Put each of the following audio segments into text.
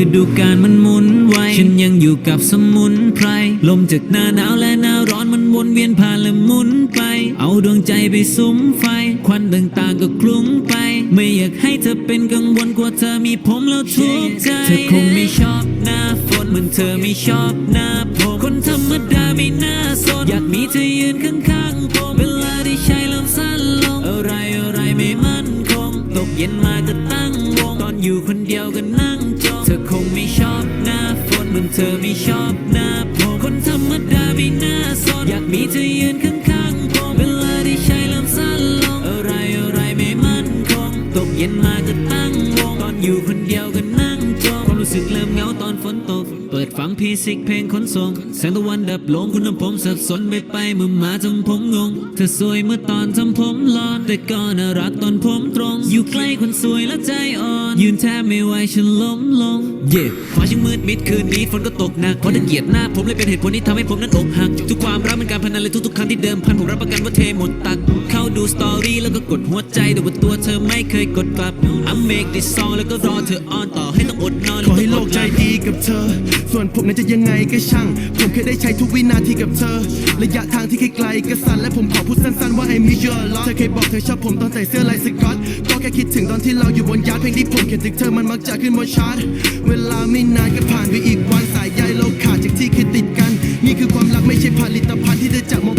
ฤดูกาลมันหมุนไวฉันยังอยู่กับสมุนไพร ลมจากหน้าหนาวและหน้าร้อนมันวนเวียนผ่านและหมุนไป เอาดวงใจไปสุมไฟ ควันต่างๆก็คลุ้งไป ไม่อยากให้เธอเป็นกังวลกลัวเธอมีผมแล้วทุกข์ใจ เธอคงไม่ชอบหน้าฝนเหมือนเธอไม่ชอบหน้าผมคนธรรมดาไม่น่าสนอยากมีเธอยืนข้างๆผมเวลาที่ใช้เริ่มสั้นลงอะไรอะไรไม่มั่นคงตกเย็นมาก็ตั้งวงตอนอยู่คนเดียวก็นั่ ไม่ชอบหน้าฝนเหมือนเธอไม่ชอบหน้าผมคนธรรมดาไม่น่าสนอยากมีเธอยืนข้างๆผมเวลาที่ใช้ลำสั้นลงอะไรอะไรไม่มั่นคงตกเย็นมาก็ตั้งวงตอนอยู่คนเดียวกันนะ สึกเริ่มเหงาตอนฝนตก เปิดฟังพีซิกเพลงขนส่งแสงตะวันดับลงคุณทำผมสับสนไปไปเมื่อมาทำผมงง เธอสวยเมื่อตอนทำผมหลอน แต่ก็น่ารักตอนผมตรง อยู่ใกล้คนสวยแล้วใจอ่อน ยืนแทบไม่ไหวฉันล้มลง เย่ฟ้าช่างมืดมิดคืนนี้ฝนก็ตกหนักเพราะตะเกียดหน้าผมเลยเป็นเหตุผลที่ทำให้ผมนั้นอกหัก ทุกความรักเป็นการพนันเลยทุกๆครั้งที่เดิมพันผมรับประกันว่าเทหมดตัก เข้าดูสตอรี่แล้วก็กดหัวใจแต่ว่าตัวเธอไม่เคยกดกลับ I make this song แล้วก็รอเธอออนต่อให้ต้องอดนอนให้โลกใจดีกับเธอ ส่วนผมนั้นจะยังไงก็ช่าง ผมแค่ได้ใช้ทุกวินาทีกับเธอ ระยะทางที่ไกลๆก็สั้นและผมขอพูดสั้นๆว่า I miss you a lot เธอเคยบอกเธอชอบผมตอนใส่เสื้อลายสก๊อต ก็แค่คิดถึงตอนที่เราอยู่บนยานเพลงที่ผมเขียนถึงเธอมันมักจะขึ้นบนชาร์ตเวลาไม่นานก็ผ่านไปอีกวันสายใยเราขาดจากที่เคยติดกัน นี่คือความรักไม่ใช่ผลิตภัณฑ์ที่เธอจะมอง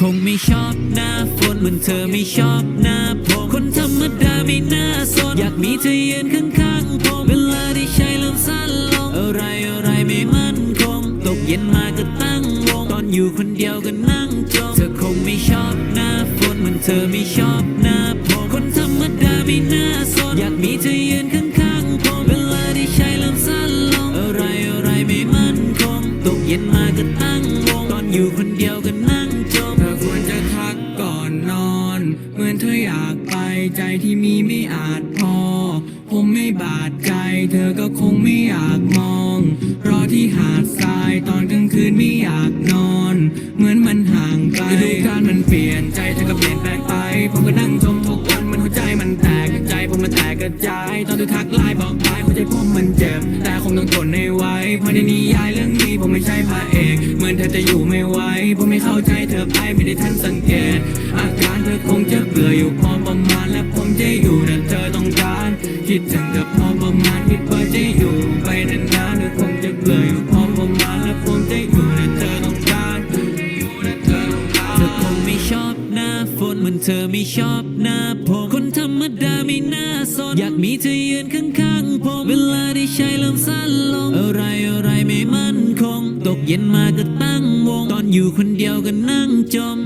คงไม่ชอบหน้าฝนเหมือนเธอไม่ชอบหน้าผมคนธรรมดาไม่น่าสนอยากมีเธอยืนข้างๆผมเวลาที่ใช้เริ่มสั้นลงอะไรอะไรไม่มั่นคง ตกเย็นมาก็ตั้งวง ตอนอยู่คนเดียวก็นั่งจองเธอคงไม่ชอบหน้าฝนเหมือนเธอไม่ชอบหน้าผมคนธรรมดาไม่น่าสนอยากมีเธอยืนข้างๆผมเวลาที่ใช้เริ่มสั้นลงอะไรอะไรไม่มั่นคง ตกเย็นมาก็ บาดใจ เธอก็คงไม่อยากมอง รอที่หาดทรายตอนกลางคืนไม่อยากนอน เหมือนมันห่างไกลฤดูกาลมันเปลี่ยนใจเธอก็เปลี่ยนแปลงไป ผมก็นั่งชมทุกวันมันหัวใจมันแตกใจผมมันแตกกระจาย ตอนเธอทักไลน์บอกไปหัวใจผมมันเจ็บ แต่คงต้องทนให้ไวเพราะในนิยายเรื่องนี้ผมไม่ใช่พระเอก เหมือนเธอจะอยู่ไม่ไหวผมไม่เข้าใจเธอไปไม่ได้ทันสังเกต อาการเธอคงจะเบื่ออยู่พอประมาณและผมจะอยู่ คิดถึงเธอพอประมาณคิดว่าจะอยู่ไปนานๆเธอคงจะเบื่ออยู่พอประมาณและผมจะอยู่แต่เธอต้องการอยู่แต่เธอต้องการเธอคงไม่ชอบหน้าฝนเหมือนเธอไม่ชอบหน้าผมคนธรรมดาไม่น่าสนอยากมีเธอยืนข้างๆผมเวลาที่ใช้เริ่มสั้นลงอะไรอะไรไม่มั่นคง ตกเย็นมาก็ตั้งวง ตอนอยู่คนเดียวก็นั่งจม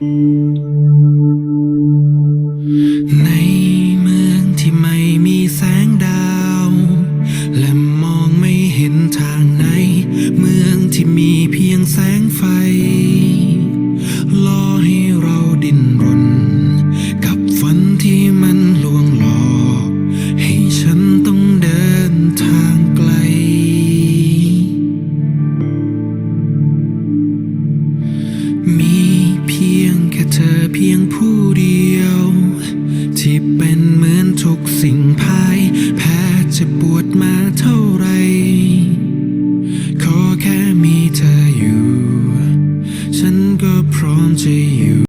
ใ